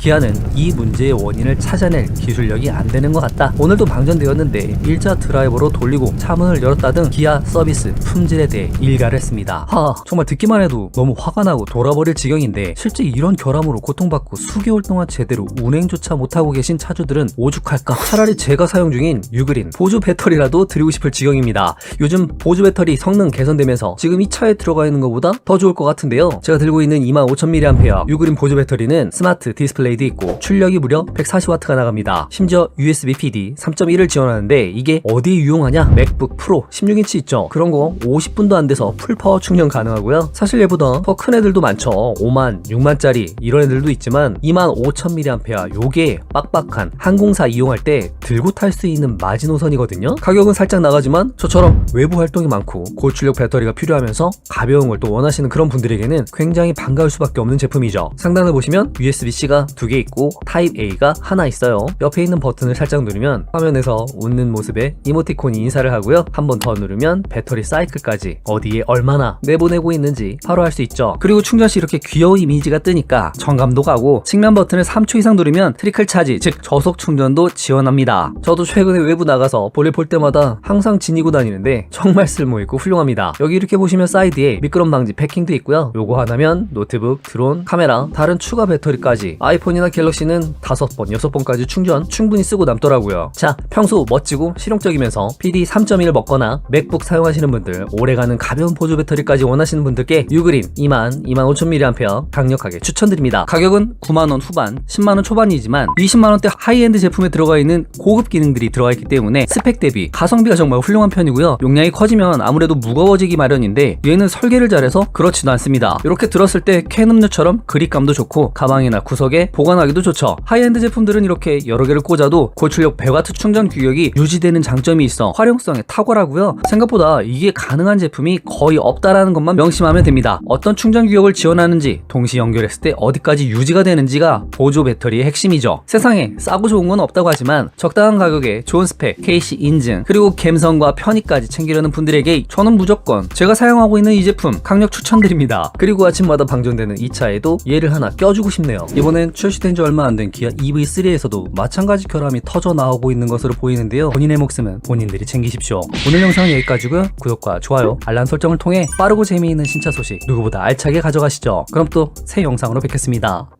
기아는 이 문제의 원인을 찾아낼 기술력이 안 되는 것 같다. 오늘도 방전되었는데 일자 드라이버로 돌리고 차문을 열었다 등 기아 서비스 품질에 대해 일가를 했습니다. 하, 정말 듣기만 해도 너무 화가 나고 돌아버릴 지경인데 실제 이런 결함으로 고통받고 수개월 동안 제대로 운행조차 못하고 계신 차주들은 오죽할까? 차라리 제가 사용 중인 유그린 보조 배터리라도 드리고 싶을 지경입니다. 요즘 보조 배터리 성능 개선되면서 지금 이 차에 들어가 있는 것보다 더 좋을 것 같은데요. 제가 들고 있는 25,000mAh 유그린 보조 배터리는 스마트 디스플레이 도 있고 출력이 무려 140W가 나갑니다. 심지어 USB PD 3.1을 지원하는데 이게 어디에 유용하냐? 맥북 프로 16인치 있죠? 그런 거 50분도 안 돼서 풀파워 충전 가능하고요. 사실 얘보다 더 큰 애들도 많죠. 5만, 6만짜리 이런 애들도 있지만 25,000mAh 요게 빡빡한 항공사 이용할 때 들고 탈 수 있는 마지노선이거든요. 가격은 살짝 나가지만 저처럼 외부 활동이 많고 고출력 배터리가 필요하면서 가벼운 걸 또 원하시는 그런 분들에게는 굉장히 반가울 수밖에 없는 제품이죠. 상단을 보시면 USB-C가 두 개 있고 타입 A가 하나 있어요. 옆에 있는 버튼을 살짝 누르면 화면에서 웃는 모습에 이모티콘이 인사를 하고요. 한 번 더 누르면 배터리 사이클까지 어디에 얼마나 내보내고 있는지 바로 알 수 있죠. 그리고 충전 시 이렇게 귀여운 이미지가 뜨니까 정감도 가고 측면 버튼을 3초 이상 누르면 트리클 차지 즉 저속 충전도 지원합니다. 저도 최근에 외부 나가서 볼일 볼 때마다 항상 지니고 다니는데 정말 쓸모있고 훌륭합니다. 여기 이렇게 보시면 사이드에 미끄럼 방지 패킹도 있고요. 요거 하나면 노트북, 드론, 카메라, 다른 추가 배터리까지 아이폰 이나 갤럭시는 5번, 6번까지 충전 충분히 쓰고 남더라고요. 자, 평소 멋지고 실용적이면서 PD 3.1을 먹거나 맥북 사용하시는 분들, 오래가는 가벼운 보조 배터리까지 원하시는 분들께 유그린 2만, 2만 5천 mAh 강력하게 추천드립니다. 가격은 9만원 후반, 10만원 초반이지만 20만원대 하이엔드 제품에 들어가 있는 고급 기능들이 들어가 있기 때문에 스펙 대비 가성비가 정말 훌륭한 편이고요. 용량이 커지면 아무래도 무거워지기 마련인데 얘는 설계를 잘해서 그렇지도 않습니다. 이렇게 들었을 때 캔 음료처럼 그립감도 좋고 가방이나 구석에 보관하기도 좋죠. 하이엔드 제품들은 이렇게 여러 개를 꽂아도 고출력 100W 충전 규격이 유지되는 장점이 있어 활용성에 탁월하고요. 생각보다 이게 가능한 제품이 거의 없다라는 것만 명심하면 됩니다. 어떤 충전 규격을 지원하는지 동시 연결했을 때 어디까지 유지가 되는지가 보조 배터리의 핵심이죠. 세상에 싸고 좋은 건 없다고 하지만 적당한 가격에 좋은 스펙, KC 인증, 그리고 감성과 편의까지 챙기려는 분들에게 저는 무조건 제가 사용하고 있는 이 제품 강력 추천드립니다. 그리고 아침마다 방전되는 이 차에도 얘를 하나 껴주고 싶네요. 이번엔 출시된 지 얼마 안 된 기아 EV3에서도 마찬가지 결함이 터져 나오고 있는 것으로 보이는데요. 본인의 목숨은 본인들이 챙기십시오. 오늘 영상은 여기까지고요. 구독과 좋아요, 알람 설정을 통해 빠르고 재미있는 신차 소식 누구보다 알차게 가져가시죠. 그럼 또 새 영상으로 뵙겠습니다.